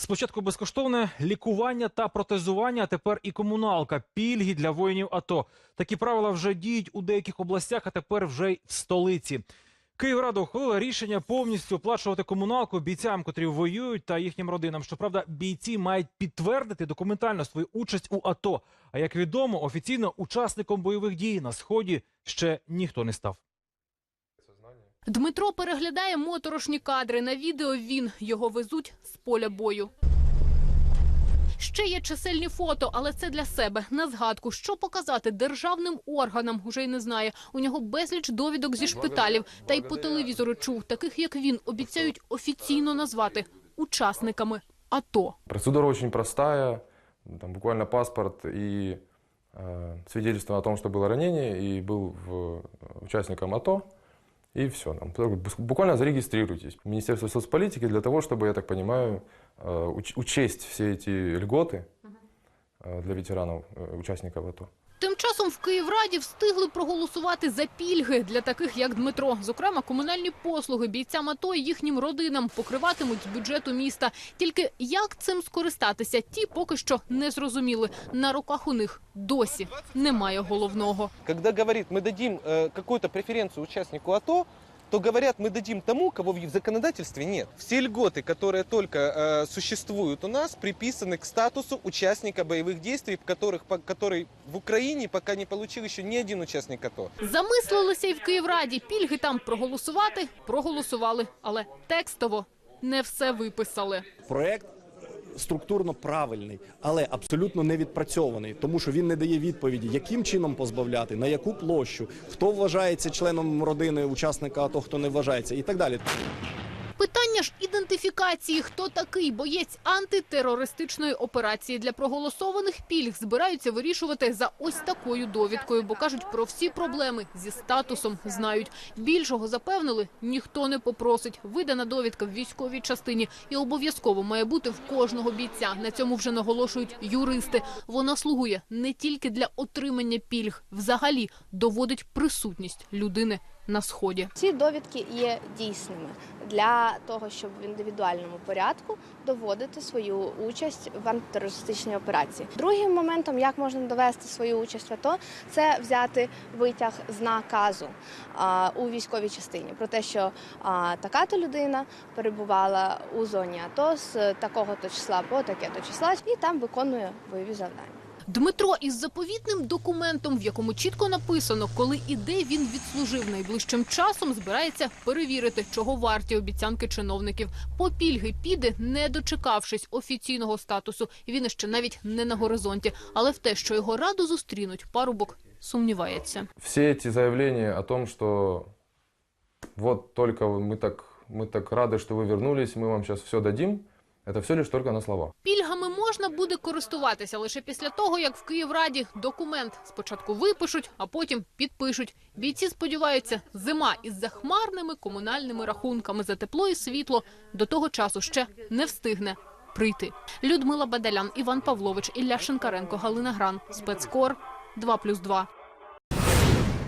Спочатку безкоштовне лікування та протезування, а тепер і комуналка, пільги для воїнів АТО. Такі правила вже діють у деяких областях, а тепер вже й в столиці. Київрада ухвалила рішення повністю оплачувати комуналку бійцям, котрі воюють, та їхнім родинам. Щоправда, бійці мають підтвердити документально свою участь у АТО. А як відомо, офіційно учасником бойових дій на сході ще ніхто не став. Дмитро переглядає моторошні кадри. На відео він його везуть з поля бою. Ще є чисельні фото, але це для себе на згадку. Що показати державним органам уже й не знає. У нього безліч довідок зі шпиталів, та й по телевізору чув. Таких як він обіцяють офіційно назвати учасниками АТО. Процедура очень простая, там буквально паспорт и э, свидетельство о том, что было ранение, и был в, участником АТО, И все. Там, буквально зарегистрируйтесь Министерство соцполитики для того, чтобы, я так понимаю, э, уч- учесть все эти льготы э, для ветеранов, э, участников АТО. В Київраді встигли проголосувати за пільги для таких, як Дмитро. Зокрема, комунальні послуги бійцям АТО і їхнім родинам покриватимуть з бюджету міста. Тільки як цим скористатися, ті поки що не зрозуміли. На руках у них досі немає головного. Когда говорить, ми дадим якусь какую-то преференцию участнику АТО, то говорят, мы дадим тому, кого в законодательстве нет. Все льготы, которые только э, существуют у нас, приписаны к статусу участника боевых действий, которых, по, который в Украине пока не получил еще ни один участник АТО. Замислилися і в Київраді. Пільги там проголосувати проголосували, але текстово не все виписали. Проект структурно правильний, але абсолютно не відпрацьований, тому що він не дає відповіді, яким чином позбавляти, на яку площу, хто вважається членом родини учасника, а то хто не вважається, і так далі. Питання ж ідентифікації, хто такий боєць антитерористичної операції для проголосованих пільг збираються вирішувати за ось такою довідкою, бо кажуть про всі проблеми зі статусом знають. Більшого запевнили, ніхто не попросить. Видана довідка в військовій частині і обов'язково має бути в кожного бійця. На цьому вже наголошують юристи. Вона слугує не тільки для отримання пільг, взагалі доводить присутність людини на сході. Ці довідки є дійсними для того, щоб в індивідуальному порядку доводити свою участь в антитерористичній операції. Другим моментом, як можна довести свою участь в АТО, це взяти витяг з наказу у військовій частині про те, що така-то людина перебувала у зоні АТО з такого-то числа по таке-то числа, і там виконує бойові завдання. Дмитро із заповітним документом, в якому чітко написано, коли і де він відслужив найближчим часом, збирається перевірити, чого варті обіцянки чиновників. По пільги піде, не дочекавшись офіційного статусу. Він іще навіть не на горизонті. Але в те, що його радо зустрінуть, парубок сумнівається. Все эти заявления о том, что вот только мы так, мы так рады, что вы вернулись, мы вам сейчас все дадим, это все лишь только на слова. Пільгами можна буде користуватися лише після того, як в Київраді документ спочатку випишуть, а потім підпишуть. Бійці сподіваються, зима із захмарними комунальними рахунками за тепло і світло до того часу ще не встигне прийти. Людмила Бадалян, Іван Павлович, Ілля Шинкаренко, Галина Гран, спецкор 2+,2.